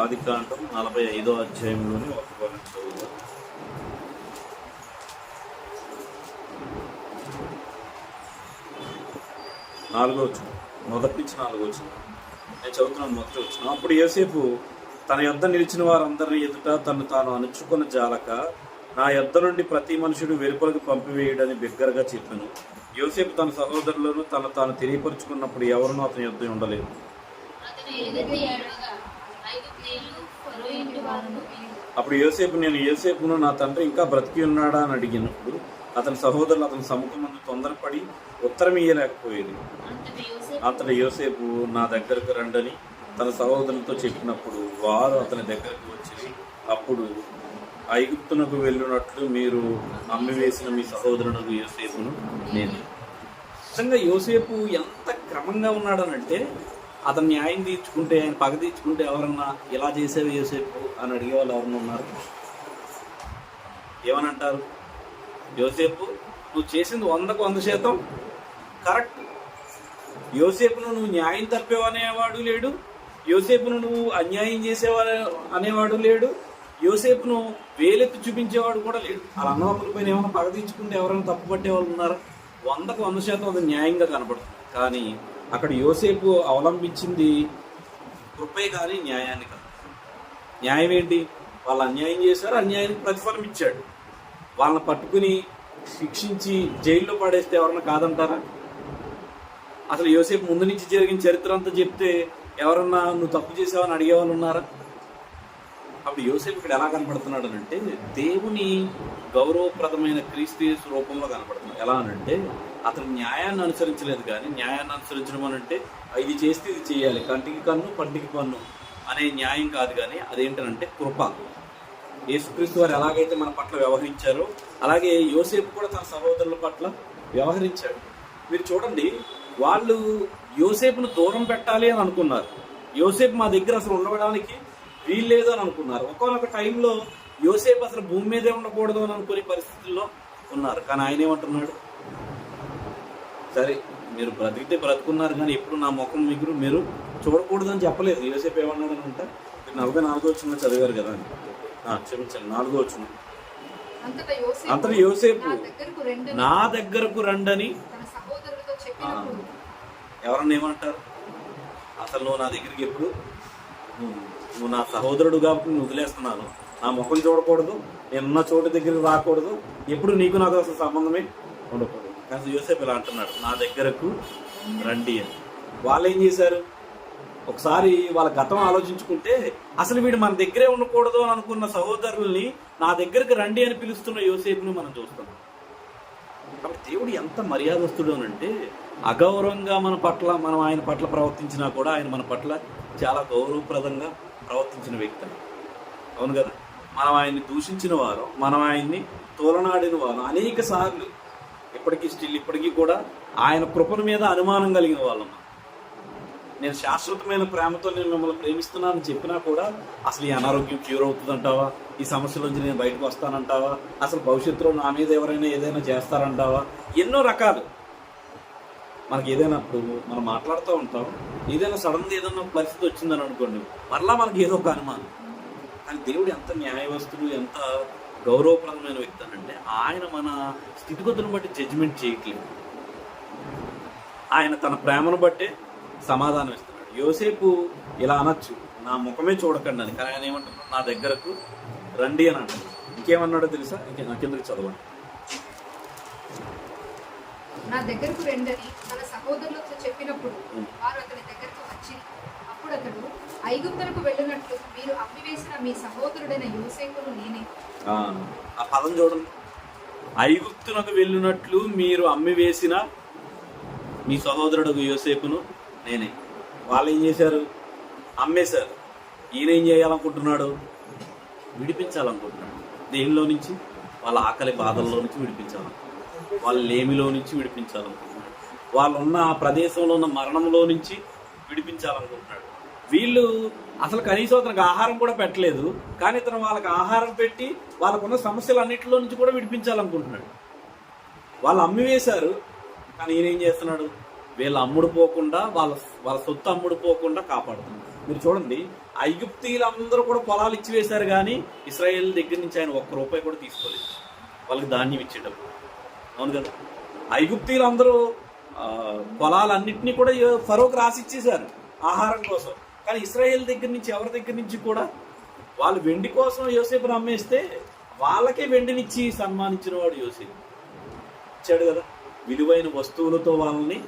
ఆదికాండం నలభై ఐదో అధ్యాయంలోని ఒక భాగం చదువుదాం. నాలుగో వచ్చిన మొదటి నుంచి నాలుగో వచ్చిన నేను చదువుతున్నాను మొదటి వచ్చిన అప్పుడు యోసేపు తన యొద్ద నిలిచిన వారందరిని ఎదుట తను తాను అణుచుకున్న జాలక నా యొద్ద నుండి ప్రతి మనుషుడు వెలుపలకు పంపివేయడని బిగ్గరగా చెప్పాను. యోసేపు తన సహోదరులను తను తాను తెలియపరుచుకున్నప్పుడు ఎవరునూ అతని యొద్ద ఉండలేదు అతను ఎలుగెత్తి ఏడవగా ఐగుప్తీయులు ఫరో ఇంటి వారును వీరు అప్పుడు యోసేపు నేను యోసేపును నా తండ్రి ఇంకా బ్రతికి ఉన్నాడా అని అడిగినప్పుడు అతని సహోదరులు అతని సముఖం ముందు తొందరపడి ఉత్తరం ఇయ్యలేకపోయేది. అతడు యోసేపు నా దగ్గరకు రండని తన సహోదరులతో చెప్పినప్పుడు వారు అతని దగ్గరకు వచ్చి అప్పుడు ఐగుప్తునకు వెళ్ళినట్లు మీరు అమ్మివేసిన మీ సహోదరునకు యోసేపును నేను. నిజంగా యోసేపు ఎంత క్రమంగా ఉన్నాడనంటే అతను న్యాయం తీర్చుకుంటే ఆయన పగ తీర్చుకుంటే ఎవరన్నా ఇలా చేసేవి యోసేపు అని అడిగే వాళ్ళు ఎవరన్నా ఉన్నారు? ఏమని అంటారు యోసేపు నువ్వు చేసింది వందకు వంద శాతం కరెక్ట్. యోసేపును నువ్వు న్యాయం తప్పేవనేవాడు లేడు. యోసేపును నువ్వు అన్యాయం చేసేవా అనేవాడు లేడు. యోసేపును వేలెత్తి చూపించేవాడు కూడా లేడు. అలా అన్నవాపుల పైన ఏమైనా పగ తీర్చుకుంటే ఎవరైనా తప్పు పట్టేవాళ్ళు ఉన్నారా? వందకు వంద శాతం అది న్యాయంగా కనపడుతుంది. కానీ అక్కడ యోసేపు అవలంబించింది కృపే కానీ న్యాయాన్ని కాదు. న్యాయం ఏంటి? వాళ్ళు అన్యాయం చేశారు అన్యాయానికి ప్రతిఫలం ఇచ్చాడు. వాళ్ళని పట్టుకుని శిక్షించి జైల్లో పడేస్తే ఎవరన్నా కాదంటారా? అసలు యోసేపు ముందు నుంచి జరిగిన చరిత్ర అంతా చెప్తే ఎవరన్నా నువ్వు తప్పు చేసావని అడిగేవాళ్ళు ఉన్నారా? అప్పుడు యోసేపు ఇక్కడ ఎలా కనపడుతున్నాడు అంటే దేవుని గౌరవప్రదమైన క్రీస్తు రూపంలో కనపడుతున్నాడు. ఎలా అనంటే అతను న్యాయాన్ని అనుసరించలేదు కానీ న్యాయాన్ని అనుసరించడం అని అంటే ఇది చేస్తే ఇది చేయాలి. కంటికి కన్ను పంటికి పన్ను అనే న్యాయం కాదు కానీ అదేంటనంటే కృప. యేసుక్రీస్తు వారు ఎలాగైతే మన పట్ల వ్యవహరించారో అలాగే యోసేపు కూడా తన సహోదరుల పట్ల వ్యవహరించాడు. మీరు చూడండి వాళ్ళు యోసేపును దూరం పెట్టాలి అని అనుకున్నారు. యోసేపు మా దగ్గర అసలు ఉండడానికి వీల్లేదు అని అనుకున్నారు. ఒకనొక టైంలో యోసేపు అసలు భూమి మీదే ఉండకూడదు అని అనుకునే పరిస్థితుల్లో ఉన్నారు. కానీ ఆయన ఏమంటున్నాడు? సరే మీరు బ్రతికితే బ్రతుకున్నారు కానీ ఎప్పుడు నా ముఖం మీకు మీరు చూడకూడదని చెప్పలేదు. యోసేపు ఏమన్నాడు అని అంటే మీరు నలభై నాలుగో వచ్చిన చదివారు కదా అని. క్షమించండి నాలుగో వచ్చిన. అంతటా యోసేపు నా దగ్గరకు రెండని ఎవరన్నా ఏమంటారు? అసలు నువ్వు నా దగ్గరికి ఎప్పుడు? నువ్వు నువ్వు నా సహోదరుడు కాబట్టి నేను వదిలేస్తున్నాను. నా ముఖం చూడకూడదు నేనున్న చోటు దగ్గరికి రాకూడదు. ఎప్పుడు నీకు నాకు అసలు సంబంధమే ఉండకూడదు. కానీ యోసేపు ఇలా అంటున్నాడు నా దగ్గరకు రండి అని. వాళ్ళు ఏం చేశారు? ఒకసారి వాళ్ళ గతం ఆలోచించుకుంటే అసలు వీడు మన దగ్గరే ఉండకూడదు అని అనుకున్న సహోదరుల్ని నా దగ్గరకు రండి అని పిలుస్తున్న యోసేపుని మనం చూస్తున్నాం కాబట్టి దేవుడు ఎంత మర్యాదస్తుడు అని అంటే అగౌరవంగా మన పట్ల మనం ఆయన పట్ల ప్రవర్తించినా కూడా ఆయన మన పట్ల చాలా గౌరవప్రదంగా ప్రవర్తించిన వ్యక్తి. అవును కదా? మనం ఆయన్ని దూషించిన వారు మనం ఆయన్ని తోలనాడిన వారు అనేక సార్లు ఇప్పటికీ స్టిల్ ఇప్పటికీ కూడా ఆయన కృపణ మీద అనుమానం కలిగిన వాళ్ళం. నేను శాశ్వతమైన ప్రేమతో నేను మిమ్మల్ని ప్రేమిస్తున్నానని చెప్పినా కూడా అసలు ఈ అనారోగ్యం క్యూర్ అవుతుందంటావా? ఈ సమస్యల నుంచి నేను బయటకు వస్తానంటావా? అసలు భవిష్యత్తులో నా మీద ఎవరైనా ఏదైనా చేస్తారంటావా? ఎన్నో రకాలు. మనకి ఏదైనా ఇప్పుడు మనం మాట్లాడుతూ ఉంటాం. ఏదైనా సడన్గా ఏదైనా పరిస్థితి వచ్చిందని అనుకోండి మరలా మనకి ఏదో ఒక అనుమానం. కానీ దేవుడు ఎంత న్యాయవస్తుడు ఎంత గౌరవప్రదమైన వ్యక్తి అని అంటే ఆయన మన స్థితిగతులను బట్టి జడ్జిమెంట్ చేయట్లేదు. ఆయన తన ప్రేమను బట్టే సమాధానం ఇస్తున్నాడు. యోసేపు ఇలా అనొచ్చు నా ముఖమే చూడకండి అని. కానీ ఆయన ఏమంటున్నాడు నా దగ్గరకు రండి అని అంటాడు. ఇంకేమన్నాడో తెలుసా? ఇంకే నా కిందకి చదవండి? నా దగ్గరకు రెండని తన సహోదరులతో చెప్పినప్పుడు. వారు అతని దగ్గరకు వచ్చి అప్పుడు అతడు ఐగుప్తులకు వెళ్ళినట్లు మీరు అమ్మివేసిన మీ సహోదరుడైన యోసేపును నేనే ఆ, పదం చూడండి. ఐగుప్తునకు వెళ్ళినట్లు మీరు అమ్మి వేసిన మీ సహోదరుడు యోసేపును నేనే. వాళ్ళు ఏం చేశారు? అమ్మేశారు. ఈయన ఏం చేయాలనుకుంటున్నాడు? విడిపించాలనుకుంటున్నాడు. దేనిలో నుంచి? వాళ్ళ ఆకలి బాధల్లో నుంచి విడిపించాలనుకుంటున్నాడు. వాళ్ళ లేమిలో నుంచి విడిపించాలనుకుంటున్నాడు. వాళ్ళు ఉన్న ఆ ప్రదేశంలో ఉన్న మరణంలో నుంచి విడిపించాలనుకుంటున్నాడు. వీళ్ళు అసలు కనీసం అతనికి ఆహారం కూడా పెట్టలేదు కానీ ఇతను వాళ్ళకి ఆహారం పెట్టి వాళ్ళకున్న సమస్యలన్నింటిలో నుంచి కూడా విడిపించాలనుకుంటున్నాడు. వాళ్ళు అమ్మి వేశారు కానీ ఈయన ఏం చేస్తున్నాడు? వీళ్ళు అమ్ముడు పోకుండా వాళ్ళ వాళ్ళ సొత్తు అమ్ముడు పోకుండా కాపాడుతుంది మీరు చూడండి ఐగుప్తీయులందరూ కూడా పొలాలు ఇచ్చి వేశారు కానీ ఇస్రాయేల్ దగ్గర నుంచి ఆయన ఒక్క రూపాయి కూడా తీసుకోలేదు. వాళ్ళకి ధాన్యం ఇచ్చేటప్పుడు. అవును కదా? ఐగుప్తీయులందరూ అందరూ పొలాలన్నింటినీ కూడా ఫరోకి రాసిచ్చేశారు ఆహారం కోసం. కానీ ఇస్రాయేల్ దగ్గర నుంచి ఎవరి దగ్గర నుంచి కూడా వాళ్ళు వెండి కోసం యోసేపును అమ్మేస్తే వాళ్ళకే వెండినిచ్చి సన్మానించిన వాడు యోసేపు. ఇచ్చాడు కదా విలువైన వస్తువులతో వాళ్ళని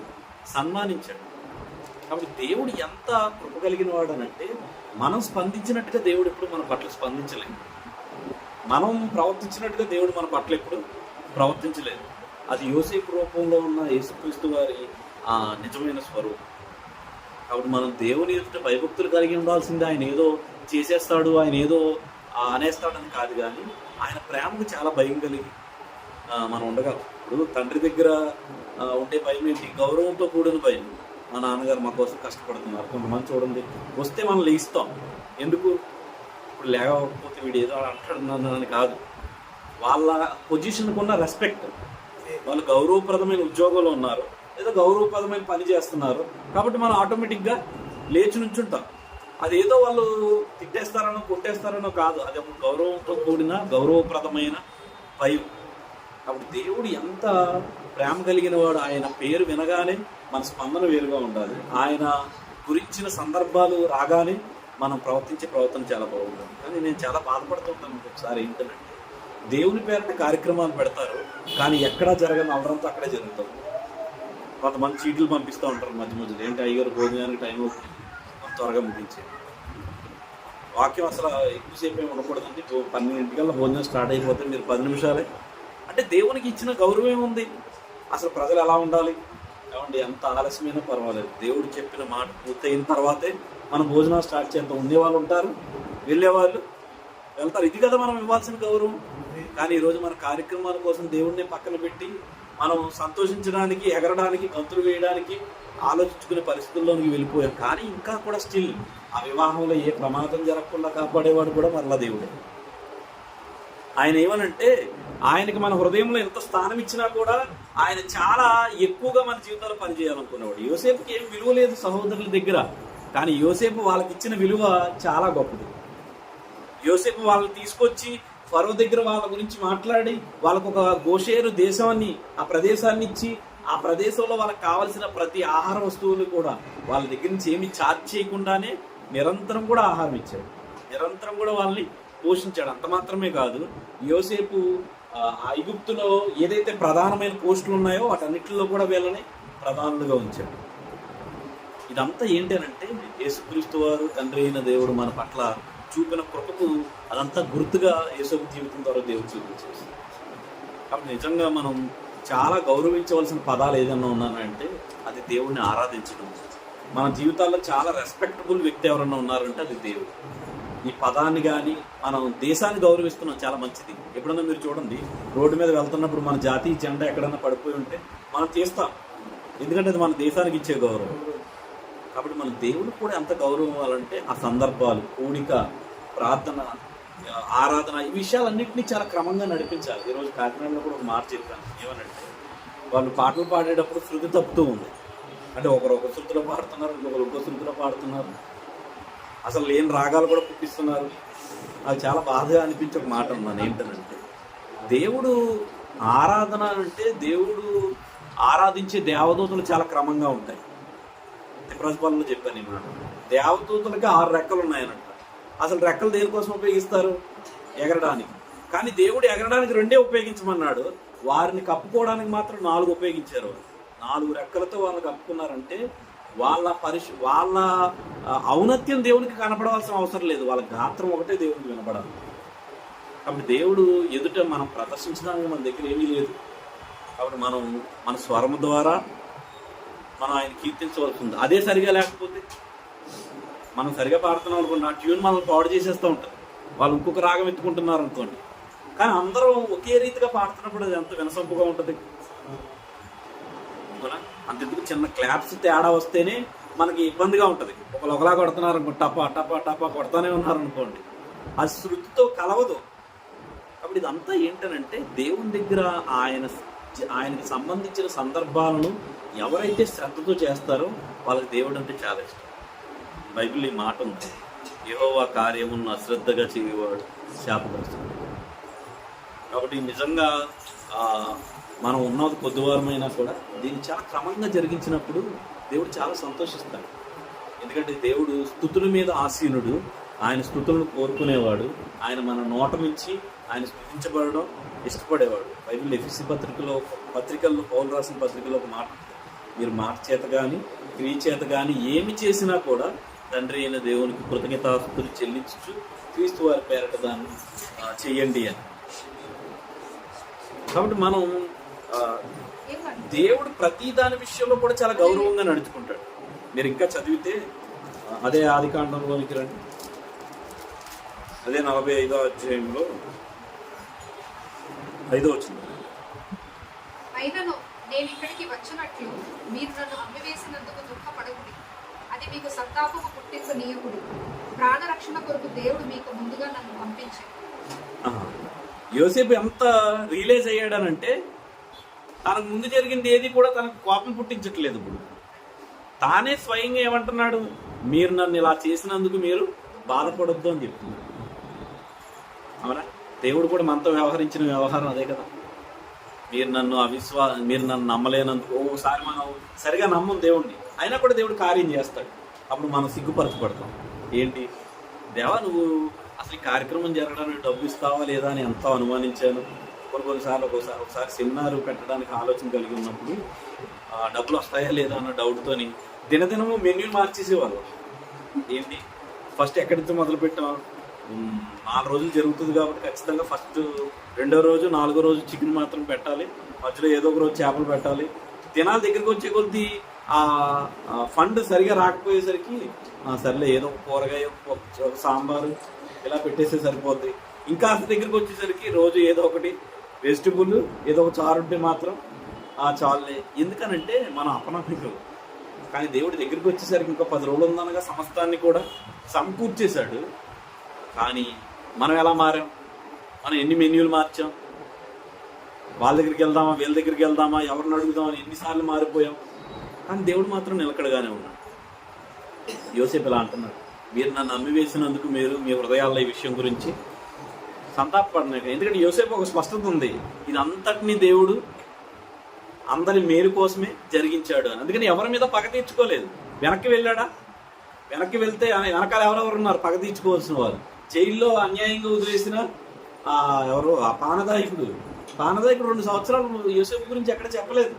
సన్మానించాడు. కాబట్టి దేవుడు ఎంత కృప కలిగిన వాడనంటే మనం స్పందించినట్టుగా దేవుడు ఎప్పుడు మన పట్ల స్పందించలేదు. మనం ప్రవర్తించినట్టుగా దేవుడు మన పట్ల ఎప్పుడు ప్రవర్తించలేదు. అది యోసేపు రూపంలో ఉన్న యేసుక్రీస్తు వారి నిజమైన స్వరూపం. కాబట్టి మనం దేవుని ఎదుట భయభక్తులు కలిగి ఉండాల్సిందే. ఆయన ఏదో చేసేస్తాడు ఆయన ఏదో ఆ, అనేస్తాడని కాదు కానీ ఆయన ప్రేమకు చాలా భయం కలిగి మనం ఉండగలం. ఇప్పుడు తండ్రి దగ్గర ఉండే భయం ఏంటి? గౌరవంతో కూడిన భయం. మా నాన్నగారు మా కోసం కష్టపడుతున్నారు. కొంతమంది చూడండి వస్తే మనం లేస్తాం ఎందుకు? ఇప్పుడు లేకపోతే వీడు ఏదో అంటాడు అని కాదు. వాళ్ళ పొజిషన్కు ఉన్న రెస్పెక్ట్ వాళ్ళు గౌరవప్రదమైన ఉద్యోగంలో ఉన్నారు. ఏదో గౌరవప్రదమైన పని చేస్తున్నారు. కాబట్టి మనం ఆటోమేటిక్గా లేచి నుంచుంటాం. అది ఏదో వాళ్ళు తిట్టేస్తారనో కొట్టేస్తారనో కాదు. అది ఒక గౌరవంతో కూడిన గౌరవప్రదమైన భయం కాబట్టి దేవుడు ఎంత ప్రేమ కలిగిన వాడు ఆయన పేరు వినగానే మన స్పందన వేరుగా ఉండాలి. ఆయన గురించిన సందర్భాలు రాగానే మనం ప్రవర్తించే ప్రవర్తన చాలా బాగుంటుంది. కానీ నేను చాలా బాధపడుతుంటాను ఒకసారి ఏంటంటే దేవుని పేరిట కార్యక్రమాలు పెడతారు. కానీ ఎక్కడా జరగని అవరంతా అక్కడే జరుగుతుంది. కొంతమంది చీట్లు పంపిస్తూ ఉంటారు మధ్య మధ్యలో. ఏంటి అయ్యారు భోజనానికి టైం అవుతుంది? త్వరగా ముగించే వాక్యం అసలు ఎక్కువసేపు ఏమి ఉండకూడదండి. అండి పన్నెండింటికల్లా భోజనం స్టార్ట్ అయిపోతే మీరు పది నిమిషాలే. అంటే దేవునికి ఇచ్చిన గౌరవం ఏముంది అసలు ప్రజలు ఎలా ఉండాలి? ఏమండి ఎంత ఆలస్యమైనా పర్వాలేదు. దేవుడు చెప్పిన మాట పూర్తయిన తర్వాతే మనం భోజనం స్టార్ట్ చేయంత ఉండేవాళ్ళు ఉంటారు వెళ్ళేవాళ్ళు. వెళ్తారు. ఇది కదా మనం ఇవ్వాల్సిన గౌరవం. కానీ ఈరోజు మన కార్యక్రమాల కోసం దేవుడిని పక్కన పెట్టి మనం సంతోషించడానికి ఎగరడానికి గంతులు వేయడానికి ఆలోచించుకునే పరిస్థితుల్లోనికి వెళ్ళిపోయాం. కానీ ఇంకా కూడా స్టిల్ ఆ వివాహంలో ఏ ప్రమాదం జరగకుండా కాపాడేవాడు కూడా మరలా దేవుడే. ఆయన ఏమనంటే ఆయనకి మన హృదయంలో ఎంత స్థానం ఇచ్చినా కూడా ఆయన చాలా ఎక్కువగా మన జీవితంలో పనిచేయాలనుకునేవాడు యోసేపుకి ఏం విలువ లేదు సహోదరుల దగ్గర. కానీ యోసేపు వాళ్ళకి ఇచ్చిన విలువ చాలా గొప్పది. యోసేపు వాళ్ళని తీసుకొచ్చి ఫరో దగ్గర వాళ్ళ గురించి మాట్లాడి వాళ్ళకు ఒక గోషేరు దేశాన్ని ఆ ప్రదేశాన్ని ఇచ్చి ఆ ప్రదేశంలో వాళ్ళకి కావలసిన ప్రతి ఆహార వస్తువులు కూడా వాళ్ళ దగ్గర నుంచి ఏమి ఛార్జ్ చేయకుండానే నిరంతరం కూడా ఆహారం ఇచ్చాడు. నిరంతరం కూడా వాళ్ళని పోషించాడు. అంత మాత్రమే కాదు యోసేపు ఐగుప్తులో ఏదైతే ప్రధానమైన పోస్టులు ఉన్నాయో వాటన్నిటిలో కూడా వీళ్ళని ప్రధానులుగా ఉంచాడు. ఇదంతా ఏంటి అని అంటే యేసుక్రీస్తు వారు తండ్రి అయిన దేవుడు మన పట్ల చూపిన కృపకు అదంతా గుర్తుగా యేసు జీవితం ద్వారా దేవుడు చూపించేసి కాబట్టి నిజంగా మనం చాలా గౌరవించవలసిన పదాలు ఏదైనా ఉన్నానంటే అది దేవుడిని ఆరాధించడం. మన జీవితాల్లో చాలా రెస్పెక్టబుల్ వ్యక్తి ఎవరన్నా ఉన్నారంటే అది దేవుడు. ఈ పదాన్ని కానీ మనం దేశాన్ని గౌరవిస్తున్నాం చాలా మంచిది. ఎప్పుడన్నా మీరు చూడండి రోడ్డు మీద వెళ్తున్నప్పుడు మన జాతీయ జెండా ఎక్కడన్నా పడిపోయి ఉంటే మనం తీస్తాం ఎందుకంటే అది మన దేశానికి ఇచ్చే గౌరవం. కాబట్టి మన దేవుడికి కూడా ఎంత గౌరవం ఇవ్వాలంటే ఆ సందర్భాలు కూడిక ప్రార్థన ఆరాధన ఈ విషయాలన్నింటినీ చాలా క్రమంగా నడిపించాలి. ఈరోజు కాకినాడలో కూడా ఒక మాట చెప్పాను ఏమనంటే వాళ్ళు పాటలు పాడేటప్పుడు శృతి తప్పుతూ ఉంది. అంటే ఒకరు ఒక శృతిలో పాడుతున్నారు ఇంకొకరు ఇంకో శృతిలో పాడుతున్నారు. అసలు లేని రాగాలు కూడా పుట్టిస్తున్నారు. అది చాలా బాధగా అనిపించే ఒక మాట ఉన్నాను ఏంటనంటే దేవుడు ఆరాధన అంటే దేవుడు ఆరాధించే దేవదూతలు చాలా క్రమంగా ఉంటాయి. తిప్రాజపాలలో చెప్పాను ఈ మాట దేవదూతలకి ఆరు రెక్కలు ఉన్నాయన్నట్టు అసలు రెక్కలు దేనికోసం ఉపయోగిస్తారు? ఎగరడానికి. కానీ దేవుడు ఎగరడానికి రెండే ఉపయోగించమన్నాడు. వారిని కప్పుకోవడానికి మాత్రం నాలుగు ఉపయోగించారు. నాలుగు రెక్కలతో వాళ్ళని కప్పుకున్నారంటే వాళ్ళ పరిశు వాళ్ళ ఔన్నత్యం దేవునికి కనపడవలసిన అవసరం లేదు. వాళ్ళ గాత్రం ఒకటే దేవునికి వినపడాలి. కాబట్టి దేవుడు ఎదుట మనం ప్రదర్శించడానికి మన దగ్గర ఏమీ లేదు. కాబట్టి మనం మన స్వరం ద్వారా మనం ఆయన కీర్తించవలసి ఉంది. అదే సరిగా లేకపోతే మనం సరిగా పాడుతున్నాం అనుకోండి ఆ ట్యూన్ మనం పాడు చేసేస్తూ ఉంటారు వాళ్ళు ఇంకొక రాగం ఎత్తుకుంటున్నారు అనుకోండి. కానీ అందరూ ఒకే రీతిగా పాడుతున్నప్పుడు అది ఎంత వినసొంపుగా ఉంటుంది? అంతెందుకు చిన్న క్లాప్స్ తేడా వస్తేనే మనకి ఇబ్బందిగా ఉంటుంది. ఒకరు ఒకలా కొడుతున్నారు టపా టపా టపా కొడతానే ఉన్నారు అనుకోండి. అది శృతితో కలవదు. కాబట్టి ఇదంతా ఏంటనంటే దేవుని దగ్గర ఆయన ఆయనకి సంబంధించిన సందర్భాలను ఎవరైతే శ్రద్ధతో చేస్తారో వాళ్ళకి దేవుడు అంటే చాలా ఇష్టం. బైబిల్ ఈ మాట ఉంది. యహోవా కార్యమును అశ్రద్ధగా చేయవాడు శాపగ్రస్తుడు. కాబట్టి నిజంగా మనం ఉన్నది కొద్దివారమైనా కూడా దీన్ని చాలా క్రమంగా జరిగించినప్పుడు దేవుడు చాలా సంతోషిస్తాడు. ఎందుకంటే దేవుడు స్థుతుల మీద ఆసీనుడు. ఆయన స్థుతులను కోరుకునేవాడు. ఆయన మన నోట నుంచి ఆయన స్థుతించబడడం ఇష్టపడేవాడు. బైబిల్ ఎఫ్సి పత్రికలో పత్రికల్లో పౌలు రాసిన పత్రికలో ఒక మాట మీరు మాట చేత కానీ క్రియ చేత కానీ ఏమి చేసినా కూడా తండ్రి అయిన దేవునికి కృతజ్ఞతాస్తులు చెల్లించు క్రీస్తు వారి పేరట దాన్ని చెయ్యండి అని. కాబట్టి మనం దేవుడు ప్రతి దాని విషయంలో కూడా చాలా గౌరవంగా నడుచుకుంటాడు. మీరు ఇంకా చదివితే అదే ఆది కాండంలోనికి రండి. అదే నలభై ఐదో అధ్యాయంలో ఐదో వచ్చింది అయినను నేను ఇక్కడికి వచ్చినట్లు మీరు నన్ను అమ్మివేసినందుకు దుఃఖపడకుడి. అది మీకు సంతాపము పుట్టింపు ప్రాణరక్షణ కొరకు దేవుడు మీకు ముందుగా నన్ను పంపించాడు. యోసేపు ఎంత రియలైజ్ అయ్యాడనంటే తనకు ముందు జరిగింది ఏది కూడా తనకు కోపం పుట్టించట్లేదు ఇప్పుడు. తానే స్వయంగా ఏమంటున్నాడు మీరు నన్ను ఇలా చేసినందుకు మీరు బాధపడొద్దు అని చెప్తున్నాడు. అవునా? దేవుడు కూడా మనతో వ్యవహరించిన వ్యవహారం అదే కదా. మీరు నన్ను అవిశ్వా మీరు నన్ను నమ్మలేనందుకు ఓసారి మనం సరిగా నమ్మం దేవుణ్ణి. అయినా కూడా దేవుడు కార్యం చేస్తాడు. అప్పుడు మనం సిగ్గుపరచబడతాం. ఏంటి? దేవా నువ్వు అసలు ఈ కార్యక్రమం జరగడానికి డబ్బు ఇస్తావా లేదా అని ఎంతో అనుమానించాను. కొన్ని కొన్నిసార్లు ఒకసారి ఒకసారి సెమినార్ పెట్టడానికి ఆలోచన కలిగి ఉన్నప్పుడు డబ్బులు వస్తాయా లేదా అన్న డౌట్తోని దినదినము మెన్యూ మార్చేసేవాళ్ళు. ఏంటి? ఫస్ట్ ఎక్కడి నుంచి మొదలు పెట్టాం నాలుగు రోజులు జరుగుతుంది కాబట్టి ఖచ్చితంగా ఫస్ట్ రెండో రోజు నాలుగో రోజు చికెన్ మాత్రం పెట్టాలి. మధ్యలో ఏదో ఒక రోజు చేపలు పెట్టాలి. దినాల దగ్గరికి వచ్చే కొద్ది ఆ ఫండ్ సరిగా రాకపోయేసరికి సర్లే ఏదో ఒక కూరగాయ ఒక సాంబారు ఇలా పెట్టేస్తే సరిపోద్ది. ఇంకా అంత దగ్గరికి వచ్చేసరికి రోజు ఏదో ఒకటి వెజిటబుల్ ఏదో ఒక చారు ఉంటే మాత్రం ఆ చాలులే. ఎందుకనంటే మనం అపనమ్మికులు కానీ దేవుడి దగ్గరికి వచ్చేసరికి ఇంకా పది రోజులు ఉందనగా సమస్తాన్ని కూడా సమకూర్చేశాడు. కానీ మనం ఎలా మారాం? మనం ఎన్ని మెన్యూలు మార్చాం? వాళ్ళ దగ్గరికి వెళ్దామా? వీళ్ళ దగ్గరికి వెళ్దామా? ఎవరిని అడుగుదామని ఎన్నిసార్లు మారిపోయాం. కానీ దేవుడు మాత్రం నిలకడగానే ఉన్నాడు. యోసేపు ఇలా అంటున్నాడు. మీరు నన్ను అమ్మివేసినందుకు మీరు మీ హృదయాల్లో ఈ విషయం గురించి సంతాపపడినాక ఎందుకంటే యోసేపు ఒక స్పష్టత ఉంది. ఇది అంతటినీ దేవుడు అందరి మేలు కోసమే జరిగించాడు అని. అందుకని ఎవరి మీద పగ తీర్చుకోలేదు. వెనక్కి వెళ్ళాడా? వెనక్కి వెళ్తే వెనకాల ఎవరెవరు ఉన్నారు? పగ తీర్చుకోవాల్సిన వారు జైల్లో అన్యాయంగా వదిలేసిన ఆ ఎవరు? ఆ పానదాయకుడు. పానదాయకుడు రెండు సంవత్సరాలు యూసెఫ్ గురించి ఎక్కడ చెప్పలేదు.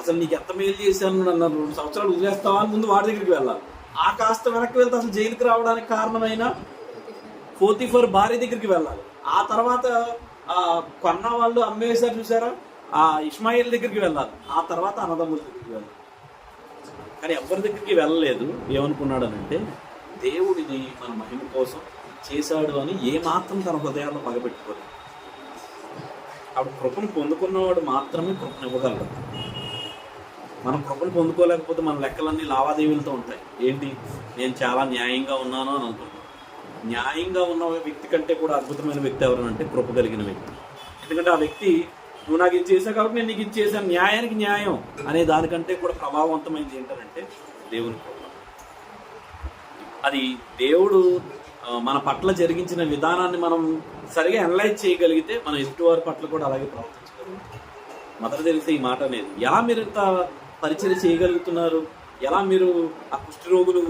అసలు నీకు ఎంత మేలు చేశాను నన్ను రెండు సంవత్సరాలు వదిలేస్తావా అని ముందు వాడి దగ్గరికి వెళ్ళాలి. ఆ కాస్త వెనక్కి వెళ్తే అసలు జైలుకి రావడానికి కారణమైన పోతిఫర్ భార్య దగ్గరికి వెళ్ళాలి. ఆ తర్వాత కొన్న వాళ్ళు అమ్మేశారు చూసారా? ఆ ఇస్మాయిల్ దగ్గరికి వెళ్ళాలి. ఆ తర్వాత అన్నదమ్ముల దగ్గరికి వెళ్ళాలి. కానీ ఎవరి దగ్గరికి వెళ్ళలేదు? ఏమనుకున్నాడు అంటే దేవుడిని మన మహిమ కోసం చేశాడు అని ఏ మాత్రం తన హృదయాల్లో పగబెట్టుకోలేదు. అప్పుడు కృపను పొందుకున్నవాడు మాత్రమే కృపను ఇవ్వగలడు. మనం కృపను పొందుకోలేకపోతే మన లెక్కలన్నీ లావాదేవీలతో ఉంటాయి. ఏంటి? నేను చాలా న్యాయంగా ఉన్నాను అని అనుకుంటాను న్యాయంగా ఉన్న వ్యక్తి కంటే కూడా అద్భుతమైన వ్యక్తి ఎవరంటే కృప కలిగిన వ్యక్తి. ఎందుకంటే ఆ వ్యక్తి నువ్వు నాకు ఇది చేశావు కాబట్టి నేను నీకు ఇది చేశాను. న్యాయానికి న్యాయం. అనే దానికంటే కూడా ప్రభావవంతమైనది ఏంటంటే దేవుని కృప. అది దేవుడు మన పట్ల జరిగించిన విధానాన్ని మనం సరిగా అనలైజ్ చేయగలిగితే మన ఎదుటివారి పట్ల కూడా అలాగే ప్రవర్తించగలం మదర్ తెలిసే ఈ మాట అనేది ఎలా మీరు ఇంత పరిచయం చేయగలుగుతున్నారు? ఎలా మీరు ఆ కుష్టి రోగులు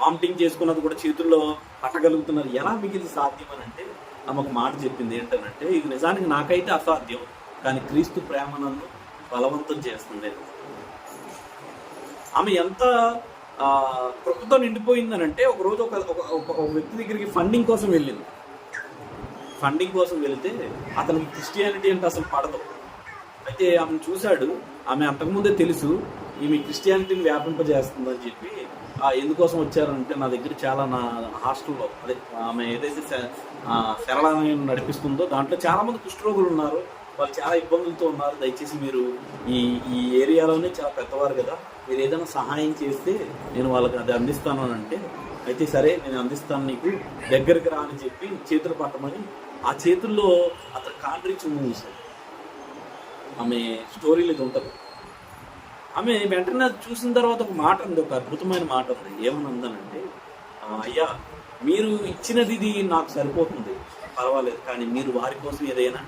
వామిటింగ్ చేసుకున్నది కూడా చేతుల్లో పట్టగలుగుతున్నారు? ఎలా మీకు ఇది సాధ్యం అని అంటే ఆమె ఒక మాట చెప్పింది ఏంటంటే ఇది నిజానికి నాకైతే అసాధ్యం కానీ క్రీస్తు ప్రేమ నన్ను బలవంతం చేస్తుంది ఆమె ఎంత ప్రభుత్వం నిండిపోయిందని అంటే ఒక రోజు ఒక ఒక- వ్యక్తి దగ్గరికి ఫండింగ్ కోసం వెళ్ళింది. ఫండింగ్ కోసం వెళితే అతనికి క్రిస్టియానిటీ అంటే అసలు పడదు. అయితే ఆమె చూశాడు. ఆమె అంతకుముందే తెలుసు ఈమె క్రిస్టియానిటీని వ్యాపింపజేస్తుందని చెప్పి ఎందుకోసం వచ్చారంటే నా దగ్గర చాలా నా హాస్టల్లో అదే ఆమె ఏదైతే శ- శరణాలయం నడిపిస్తుందో దాంట్లో చాలా మంది కుష్ఠరోగులు ఉన్నారు. వాళ్ళు చాలా ఇబ్బందులతో ఉన్నారు. దయచేసి మీరు ఈ ఈ ఏరియాలోనే చాలా పెద్దవారు కదా మీరు ఏదైనా సహాయం చేస్తే నేను వాళ్ళకి అది అందిస్తాను అని అంటే అయితే సరే నేను అందిస్తాను నీకు దగ్గరికి రా అని చెప్పి చేతులు పట్టమని ఆ చేతుల్లో అతను కాంట్రిక్స్ చూశాడు ఆమె స్టోరీలు ఇది ఉంటుంది ఆమె వెంటనే అది చూసిన తర్వాత ఒక మాట ఉంది ఒక అద్భుతమైన మాట ఉంది. ఏమనందనంటే అయ్యా మీరు ఇచ్చినది ఇది నాకు సరిపోతుంది. పర్వాలేదు కానీ మీరు వారి కోసం ఏదైనా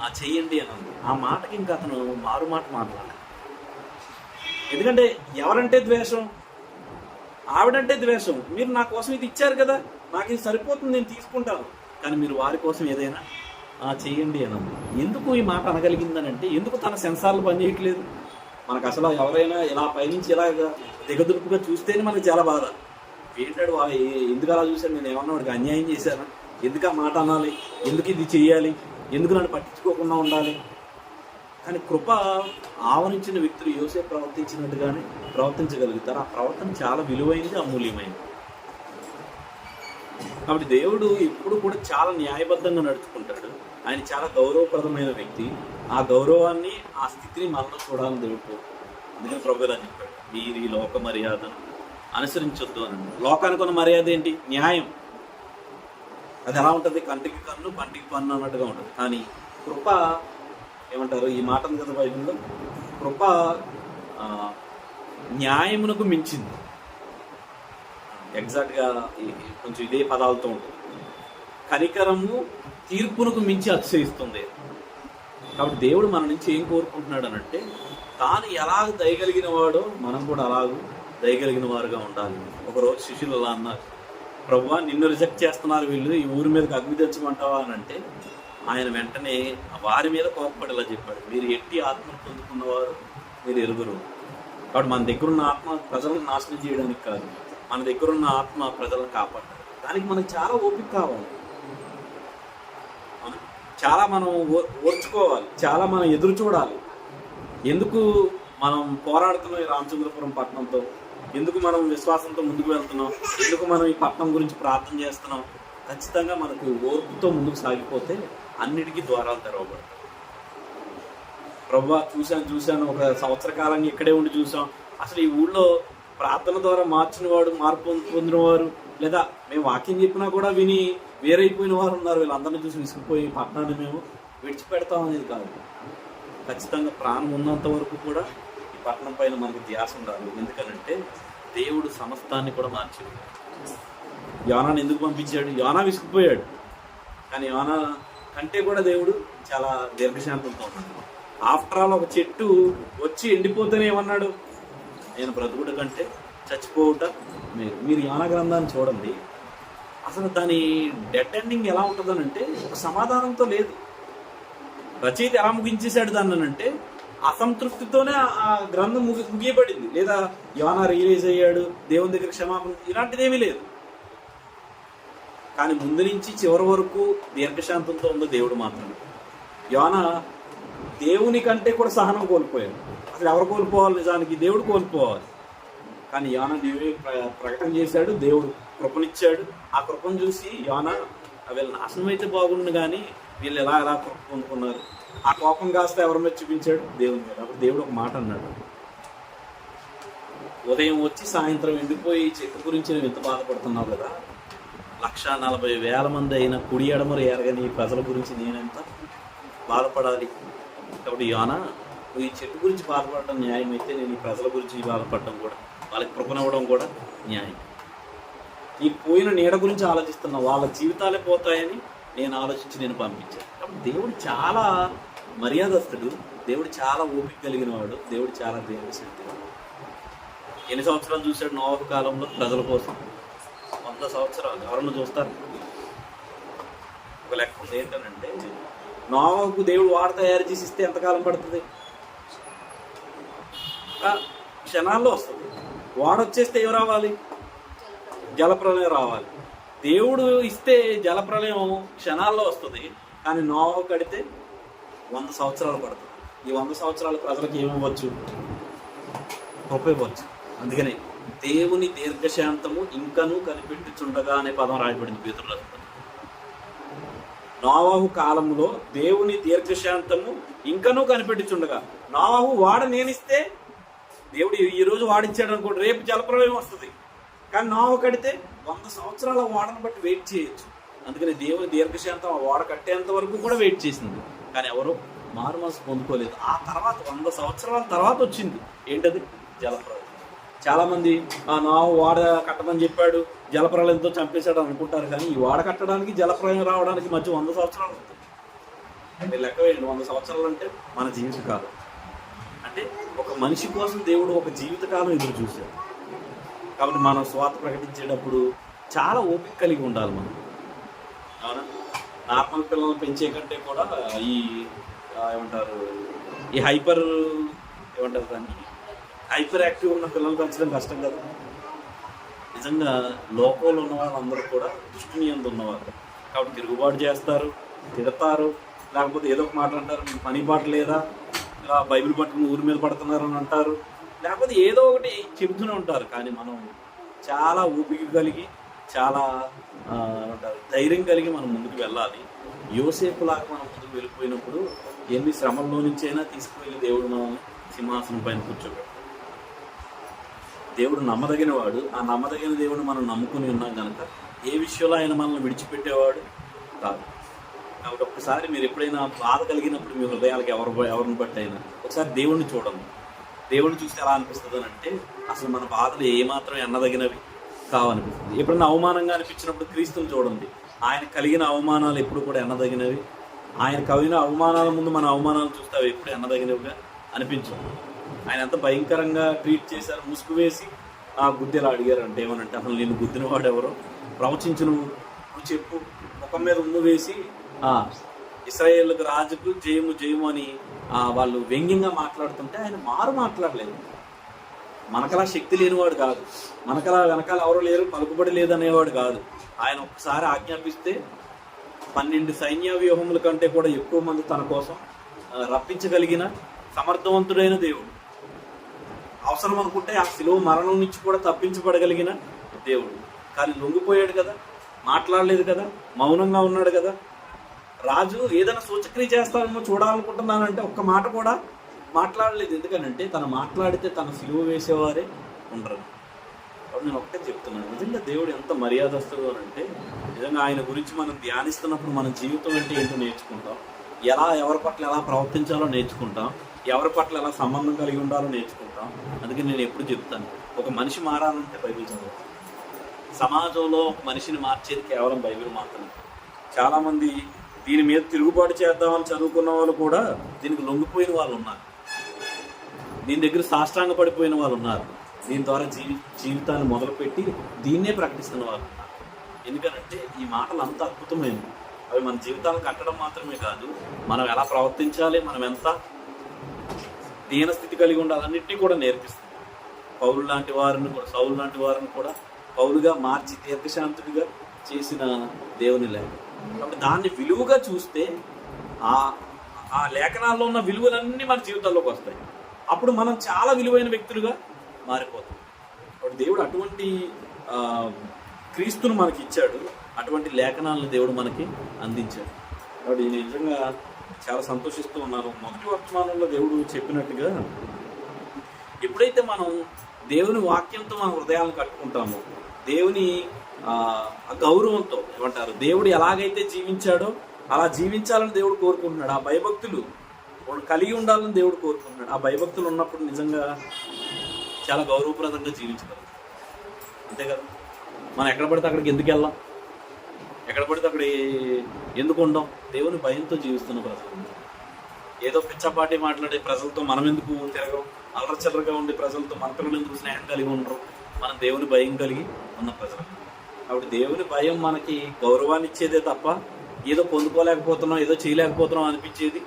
ఆ చెయ్యండి అని ఉంది ఆ మాటకి ఇంకా అతను మారు మాట మాట్లాడాలి ఎందుకంటే ఎవరంటే ద్వేషం? ఆవిడంటే ద్వేషం. మీరు నా కోసం ఇది ఇచ్చారు కదా నాకు ఇది సరిపోతుంది నేను తీసుకుంటాను. కానీ మీరు వారి కోసం ఏదైనా ఆ, అని ఎందుకు ఈ మాట అనగలిగిందనంటే ఎందుకు తన సెన్సార్లు పనిచేయట్లేదు? మనకు అసలు ఎవరైనా ఇలా పైనుంచి ఇలా దిగదురుపుగా చూస్తేనే మనకి చాలా బాధ. ఏంటాడు ఎందుకు అలా చూశాడు నేను ఏమన్నా వాడికి అన్యాయం చేశాను? ఎందుకు ఆ మాట అనాలి? ఎందుకు ఇది చేయాలి? ఎందుకు నన్ను పట్టించుకోకుండా ఉండాలి? కానీ కృప ఆవరించిన వ్యక్తులు యోసే ప్రవర్తించినట్టుగానే ప్రవర్తించగలుగుతారు. ఆ ప్రవర్తన చాలా విలువైనది అమూల్యమైనది. కాబట్టి దేవుడు ఎప్పుడు కూడా చాలా న్యాయబద్ధంగా నడుచుకుంటాడు. ఆయన చాలా గౌరవప్రదమైన వ్యక్తి. ఆ గౌరవాన్ని ఆ స్థితిని మనలో చూడాలని దేవుడు అందుకని ప్రభు ఇలా చెప్పాడు మీరు ఈ లోక మర్యాదను అనుసరించొద్దు అని లోకానికి ఉన్న మర్యాద ఏంటి? న్యాయం. అది ఎలా ఉంటుంది? కంటికి కన్ను పంటికి పన్ను అన్నట్టుగా ఉంటుంది. కానీ కృప ఏమంటారు? ఈ మాట ఉంది కదా బైబిల్లో? కృప న్యాయమునకు మించింది. ఎగ్జాక్ట్గా కొంచెం ఇదే పదాలతో ఉంటుంది. కనికరము తీర్పునకు మించి అతిశయిస్తుంది. కాబట్టి దేవుడు మన నుంచి ఏం కోరుకుంటున్నాడు అనంటే తాను ఎలా దయగలిగిన వాడో మనం కూడా అలాగూ దయగలిగిన వారుగా ఉండాలి. ఒకరోజు శిష్యులు అలా అన్నారు. ప్రభు నిన్ను రిజెక్ట్ చేస్తున్నారు వీళ్ళు. ఈ ఊరి మీదకి అగ్ని తెచ్చమంటావా? అని అంటే ఆయన వెంటనే వారి మీద కోపపడేలా చెప్పాడు. మీరు ఎట్టి ఆత్మను పొందుకున్నవారు మీరు ఎరుగురు కాబట్టి మన దగ్గర ఉన్న ఆత్మ ప్రజలను నాశనం చేయడానికి కాదు మన దగ్గర ఉన్న ఆత్మ ప్రజలను కాపాడాలి దానికి మనకు చాలా ఓపిక కావాలి. చాలా మనం ఓ- ఓర్చుకోవాలి. చాలా మనం ఎదురు చూడాలి. ఎందుకు మనం పోరాడుతున్నాం ఈ రామచంద్రపురం పట్టణంతో? ఎందుకు మనం విశ్వాసంతో ముందుకు వెళ్తున్నాం? ఎందుకు మనం ఈ పట్టణం గురించి ప్రార్థన చేస్తున్నాం? ఖచ్చితంగా మనకు ఓర్పుతో ముందుకు సాగిపోతే అన్నిటికీ ద్వారాలు తెరవబడతాయి. ప్రభా చూశాను చూశాను. ఒక సంవత్సర కాలంగా ఇక్కడే ఉండి చూసాం అసలు ఈ ఊళ్ళో ప్రార్థన ద్వారా మార్చిన వాడు మార్పు పొందినవారు లేదా మేము వాక్యం చెప్పినా కూడా విని వేరైపోయిన వారు ఉన్నారు. వీళ్ళందరినీ చూసి విసిగిపోయి పట్టణాన్ని మేము విడిచిపెడతాం అనేది కాదు. ఖచ్చితంగా ప్రాణం ఉన్నంత వరకు కూడా ఈ పట్టణం పైన మనకి ధ్యాస ఉండాలి. ఎందుకనంటే దేవుడు సమస్తాన్ని కూడా మార్చాడు. యోనాను ఎందుకు పంపించాడు? యోనా విసిగిపోయాడు. కానీ యోనా కంటే కూడా దేవుడు చాలా దీర్ఘశాంతంతో ఉన్నాడు. ఆఫ్టర్ ఆల్ ఒక చెట్టు వచ్చి ఎండిపోతేనే ఏమన్నాడు నేను బ్రతుకుట కంటే చచ్చిపోవుట మీరు మీరు యాన గ్రంథాన్ని చూడండి. అసలు దాని డెడ్ ఎండింగ్ ఎలా ఉంటుందనంటే ఒక సమాధానంతో లేదు. రచయిత ఎలా ముగించేశాడు దాన్ని అంటే అసంతృప్తితోనే ఆ- గ్రంథం ముగి ముగియబడింది. లేదా యోనా రియలైజ్ అయ్యాడు దేవుని దగ్గర క్షమాపణ ఇలాంటిదేమీ లేదు. కానీ ముందు నుంచి చివరి వరకు దీర్ఘశాంతంతో ఉన్న దేవుడు మాత్రమే. యోన దేవుని కంటే కూడా సహనం కోల్పోయాడు. అసలు ఎవరు కోల్పోవాలి నిజానికి? దేవుడు కోల్పోవాలి. కానీ యోన దేవుడే ప్ర- ప్రకటన చేశాడు దేవుడు కృపనిచ్చాడు. ఆ కృపను చూసి యోన వీళ్ళ నాశనం అయితే బాగుండు కానీ వీళ్ళు ఎలా ఎలా కృప పొందుకున్నారు. ఆ కోపం కాస్త ఎవరి మీద చూపించాడు? దేవుని మీద. అప్పుడు దేవుడు ఒక మాట అన్నాడు. ఉదయం వచ్చి సాయంత్రం ఎండిపోయి చెట్టు గురించి నువ్వు ఎంత బాధపడుతున్నావు కదా? లక్ష నలభై వేల మంది అయిన కుడి ఎడమరు ఎరగని ఈ ప్రజల గురించి నేనెంత బాధపడాలి? కాబట్టి యోనా నువ్వు ఈ చెట్టు గురించి బాధపడడం న్యాయం అయితే నేను ఈ ప్రజల గురించి బాధపడడం కూడా వాళ్ళకి కృపనవ్వడం కూడా న్యాయం. ఈ పోయిన నీడ గురించి ఆలోచిస్తున్న వాళ్ళ జీవితాలే పోతాయని నేను ఆలోచించి నేను పంపించాను. కాబట్టి దేవుడు చాలా మర్యాదస్తుడు దేవుడు చాలా ఓపిక కలిగిన వాడు దేవుడు చాలా దేవశక్తి ఎన్ని సంవత్సరాలు చూశాడు నోవ కాలంలో ప్రజల కోసం? వంద సంవత్సరాలు ఎవరన్నా చూస్తారు. ఒక లెక్క ఉంది ఏంటంటే నోవహుకు దేవుడు వాడ తయారు చేసి ఇస్తే ఎంతకాలం పడుతుంది? క్షణాల్లో వస్తుంది. వాడ వచ్చేస్తే ఏం రావాలి? జలప్రలయం రావాలి. దేవుడు ఇస్తే జలప్రలయం క్షణాల్లో వస్తుంది కానీ నోవ కడితే వంద సంవత్సరాలు పడుతుంది. ఈ వంద సంవత్సరాలు ప్రజలకు ఏమివ్వచ్చు గొప్ప ఇవ్వచ్చు. అందుకనే దేవుని దీర్ఘశాంతము ఇంకనూ కనిపెట్టుచుండగా అనే పదం రాయబడింది పేతురు నోవాహు కాలంలో దేవుని దీర్ఘశాంతము ఇంకనూ కనిపెట్టుచుండగా. నోవాహు వాడ నేనిస్తే దేవుడు ఈ- వాడించాడు రోజు అనుకోండి రేపు జలప్రలయం వస్తుంది. కానీ నోవ కడితే వంద సంవత్సరాల వాడను బట్టి వెయిట్ చేయొచ్చు. అందుకని దేవుని దీర్ఘశాంతం ఆ వాడ కట్టేంత వరకు కూడా వెయిట్ చేసింది. కానీ ఎవరు మారు మనసు పొందుకోలేదు. ఆ తర్వాత వంద సంవత్సరాల తర్వాత వచ్చింది. ఏంటది? జలప్రలయం. చాలామంది ఆ నా వాడ కట్టమని చెప్పాడు జలప్రలయంతో చంపేశాడు అనుకుంటారు. కానీ ఈ వాడ కట్టడానికి జలప్రలయం రావడానికి మధ్య వంద సంవత్సరాలు ఉంటుంది. లెక్క వేయండి వంద సంవత్సరాలు అంటే మన జీవితకాలం. అంటే ఒక మనిషి కోసం దేవుడు ఒక జీవితకాలం ఎదురు చూశాడు. కాబట్టి మనం స్వార్థ ప్రకటించేటప్పుడు చాలా ఓపిక కలిగి ఉండాలి మనం. అవునా? నార్మల్ పిల్లల్ని పెంచే కంటే కూడా ఈ ఏమంటారు ఈ హైపర్ ఏమంటారు దాన్ని? హైపర్ యాక్టివ్ ఉన్న పిల్లలు పెంచడం కష్టం కదా. నిజంగా లోకంలో ఉన్న వాళ్ళందరూ కూడా దృష్టిని ఎందు ఉన్నవారు. కాబట్టి తిరుగుబాటు చేస్తారు తిడతారు లేకపోతే ఏదో ఒక మాట అంటారు మీకు పని పాట లేదా? ఇలా బైబిల్ పట్టుకుని ఊరి మీద పడుతున్నారు అని అంటారు. లేకపోతే ఏదో ఒకటి చెబుతూనే ఉంటారు. కానీ మనం చాలా ఊపిక కలిగి చాలా ధైర్యం కలిగి మనం ముందుకు వెళ్ళాలి. యోసేపు లాగా మనం ముందుకు వెళ్ళిపోయినప్పుడు ఎన్ని శ్రమల్లో నుంచి అయినా తీసుకువెళ్ళి దేవుడు మనం సింహాసనం పైన కూర్చోబెట్టాడు దేవుడు నమ్మదగిన వాడు ఆ నమ్మదగిన దేవుడు మనం నమ్ముకుని ఉన్నాం కనుక ఏ విషయంలో ఆయన మనల్ని విడిచిపెట్టేవాడు? కాదు. కాబట్టి ఒక్కసారి మీరు ఎప్పుడైనా బాధ కలిగినప్పుడు మీ హృదయాలకు ఎవరు ఎవరిని బట్టి అయినా ఒకసారి దేవుణ్ణి చూడండి. దేవుణ్ణి చూస్తే ఎలా అనిపిస్తుంది అని అంటే అసలు మన బాధలు ఏమాత్రం ఎన్నదగినవి కావనిపిస్తుంది. ఎప్పుడైనా అవమానంగా అనిపించినప్పుడు క్రీస్తుని చూడండి. ఆయన కలిగిన అవమానాలు ఎప్పుడు కూడా ఎన్నదగినవి? ఆయన కలిగిన అవమానాల ముందు మన అవమానాలు చూస్తే అవి ఎప్పుడు ఎన్నదగినవిగా అనిపించవు. ఆయన అంత భయంకరంగా ట్రీట్ చేశారు ముసుగు వేసి. ఆ గుద్దెలా అడిగారు అంటే ఏమనంటే అసలు నేను గుద్దినవాడు ఎవరో? ప్రవచించు నువ్వు చెప్పు. ముఖం మీద ఉమ్ము వేసి ఆ ఇస్రాయేళ్ళకు రాజుకు జయము జయము అని వాళ్ళు వ్యంగ్యంగా మాట్లాడుతుంటే ఆయన మారు మాట్లాడలేదు. మనకలా శక్తి లేనివాడు కాదు. మనకలా వెనకాల ఎవరు లేరు పలుకుబడి లేదనేవాడు కాదు. ఆయన ఒక్కసారి ఆజ్ఞాపిస్తే పన్నెండు సైన్య వ్యూహముల కంటే కూడా ఎక్కువ మంది తన కోసం రప్పించగలిగిన సమర్థవంతుడైన దేవుడు. అవసరం అనుకుంటే ఆ శిలువ మరణం నుంచి కూడా తప్పించబడగలిగిన దేవుడు. కానీ లొంగిపోయాడు కదా మాట్లాడలేదు కదా మౌనంగా ఉన్నాడు కదా. రాజు ఏదైనా సూచక్రియ చేస్తానేమో చూడాలనుకుంటున్నానంటే ఒక్క మాట కూడా మాట్లాడలేదు. ఎందుకనంటే తను మాట్లాడితే తన సిలువ వేసేవారే ఉండరు. కాబట్టి నేను ఒక్కటే చెప్తున్నాను. నిజంగా దేవుడు ఎంత మర్యాదస్తుడు అని అంటే నిజంగా ఆయన గురించి మనం ధ్యానిస్తున్నప్పుడు మన జీవితం అంటే ఏంటో నేర్చుకుంటాం. ఎలా ఎవరి పట్ల ఎలా ప్రవర్తించాలో నేర్చుకుంటాం. ఎవరి పట్ల ఎలా సంబంధం కలిగి ఉండాలో నేర్చుకుంటాం. అందుకే నేను ఎప్పుడు చెప్తాను ఒక మనిషి మారాలంటే బైబిల్ చదవాలి. సమాజంలో మనిషిని మార్చేది కేవలం బైబిల్ మాత్రమే. చాలామంది దీని మీద తిరుగుబాటు చేద్దామని చదువుకున్న వాళ్ళు కూడా దీనికి లొంగిపోయిన వాళ్ళు ఉన్నారు. దీని దగ్గర సాష్టాంగ పడిపోయిన వాళ్ళు ఉన్నారు. దీని ద్వారా జీవి జీవితాన్ని మొదలుపెట్టి దీన్నే ప్రకటిస్తున్న వాళ్ళు ఉన్నారు. ఎందుకనంటే ఈ మాటలు అంత అద్భుతమైనవి. అవి మన జీవితాలను కట్టడం మాత్రమే కాదు మనం ఎలా ప్రవర్తించాలి మనం ఎంత దీనస్థితి కలిగి ఉండాలన్నింటినీ కూడా నేర్పిస్తుంది. పౌరులు లాంటి వారిని కూడా సౌలు లాంటి వారిని కూడా పౌలుగా మార్చి దీర్ఘశాంతుడిగా చేసిన దేవుని లేఖ కాబట్టి దాన్ని విలువగా చూస్తే ఆ ఆ లేఖనాల్లో ఉన్న విలువలన్నీ మన జీవితాల్లోకి వస్తాయి. అప్పుడు మనం చాలా విలువైన వ్యక్తులుగా మారిపోతాం. కాబట్టి దేవుడు అటువంటి క్రీస్తును మనకి ఇచ్చాడు. అటువంటి లేఖనాలను దేవుడు మనకి అందించాడు. కాబట్టి నిజంగా చాలా సంతోషిస్తూ ఉన్నాను మొదటి వర్తమానంలో దేవుడు చెప్పినట్టుగా ఎప్పుడైతే మనం దేవుని వాక్యంతో మన హృదయాలను కట్టుకుంటామో దేవుని గౌరవంతో ఏమంటారు? దేవుడు ఎలాగైతే జీవించాడో అలా జీవించాలని దేవుడు కోరుకుంటున్నాడు. ఆ భయభక్తులు వాడు కలిగి ఉండాలని దేవుడు కోరుకుంటున్నాడు. ఆ భయభక్తులు ఉన్నప్పుడు నిజంగా చాలా గౌరవప్రదంగా జీవించగలం అంతే కదా? మనం ఎక్కడ పడితే అక్కడికి ఎందుకు వెళ్ళాం? ఎక్కడ పడితే అక్కడ ఎందుకు ఉండం? దేవుని భయంతో జీవిస్తున్న ప్రజలు. ఏదో పిచ్చపాటి మాట్లాడే ప్రజలతో మనం ఎందుకు తిరగం? అల్లరచల్లరగా ఉండే ప్రజలతో మన పిల్లలు ఎందుకు స్నేహం కలిగి ఉండరు? మనం దేవుని భయం కలిగి ఉన్న ప్రజలు. కాబట్టి దేవుని భయం మనకి గౌరవాన్ని ఇచ్చేదే తప్ప ఏదో పొందుకోలేకపోతున్నాం ఏదో చేయలేకపోతున్నాం అనిపించేది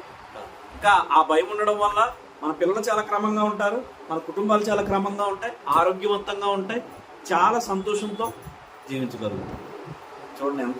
ఇంకా ఆ భయం ఉండడం వల్ల మన పిల్లలు చాలా క్రమంగా ఉంటారు మన కుటుంబాలు చాలా క్రమంగా ఉంటాయి ఆరోగ్యవంతంగా ఉంటాయి చాలా సంతోషంతో జీవించగలుగుతాం. చూడండి ఎంత